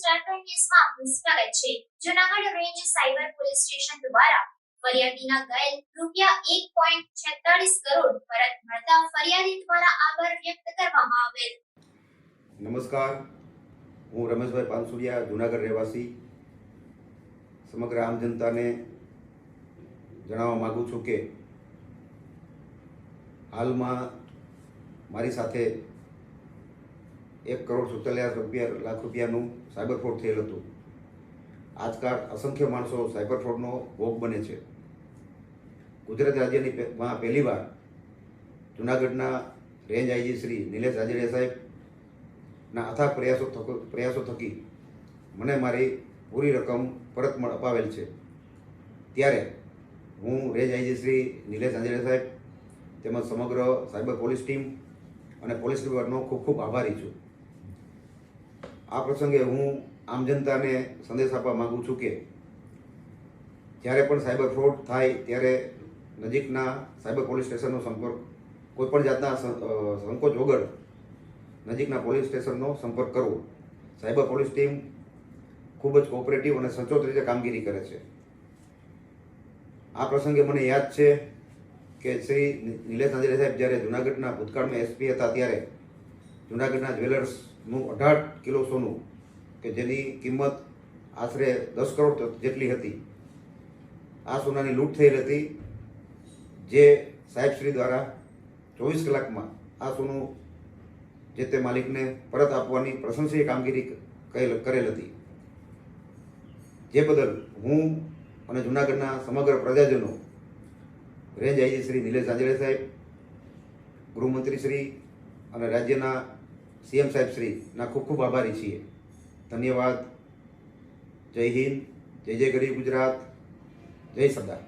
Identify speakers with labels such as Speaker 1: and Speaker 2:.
Speaker 1: ઝારખંડ કેસમાં આપનું છે Junagadh range cyber police station દ્વારા ફરિયાદીના ગયેલ રૂપિયા એક પોઈન્ટ છેતાલીસ કરોડ પરત મળતા ફરિયાદી દ્વારા આભાર વ્યક્ત કરવામાં આવેલ
Speaker 2: નમસ્કાર. હું રમેશભાઈ પાનસુરિયા, જુનાગઢ રહેવાસી. સમગ્ર આમ જનતાને જણાવવા માગું છું કે હાલમાં મારી સાથે એક કરોડ સુતાલીસ રૂપિયા લાખ રૂપિયાનું સાયબર ફ્રોડ થયેલ હતું. આજકાલ અસંખ્ય માણસો સાયબર ફ્રોડનો ભોગ બને છે. ગુજરાત રાજ્યની માં પહેલીવાર જુનાગઢના રેન્જ આઈજી શ્રી નિલેશ રાજડિયા સાહેબના ના પ્રયાસો પ્રયાસો થકી મને મારી પૂરી રકમ પરત મળ અપાવેલ છે. ત્યારે હું રેન્જ આઈજી શ્રી નિલેશ આંજણિયા સાહેબ તેમજ સમગ્ર સાયબર પોલીસ ટીમ અને પોલીસ વિભાગનો ખૂબ ખૂબ આભારી છું. આ પ્રસંગે હું આમ જનતાને સંદેશ આપવા માગું છું કે જ્યારે પણ સાયબર ફ્રોડ થાય ત્યારે નજીકના સાયબર પોલીસ સ્ટેશનનો સંપર્ક, કોઈપણ જાતના સંકોચ વગર નજીકના પોલીસ સ્ટેશનનો સંપર્ક કરવો. સાયબર પોલીસ ટીમ ખૂબ જ કોઓપરેટિવ અને સચોટ રીતે કામગીરી કરે છે. આ પ્રસંગે મને યાદ છે કે શ્રી નિલેશ નાંદિયા સાહેબ જ્યારે જુનાગઢના ભૂતકાળમાં એસપી હતા ત્યારે જુનાગઢના જ્વેલર્સનું અઢાર કિલો સોનું, કે જેની કિંમત આશરે દસ કરોડ જેટલી હતી. આ સોનાની લૂંટ થયેલ હતી, જે સાહેબશ્રી દ્વારા ચોવીસ કલાકમાં આ સોનું જે તે માલિકને પરત આપવાની પ્રશંસનીય કામગીરી કરેલ હતી. જે બદલ હું અને જુનાગઢના સમગ્ર પ્રજાજનો રેન્જ આઈજી શ્રી નિલેશ આંજળે સાહેબ, ગૃહમંત્રી શ્રી અને રાજ્યના સીએમ સાહેબ શ્રીના ખૂબ ખૂબ આભારી છીએ. ધન્યવાદ. જય હિન્દ. જય જય ગરીબ ગુજરાત. જય સરદાર.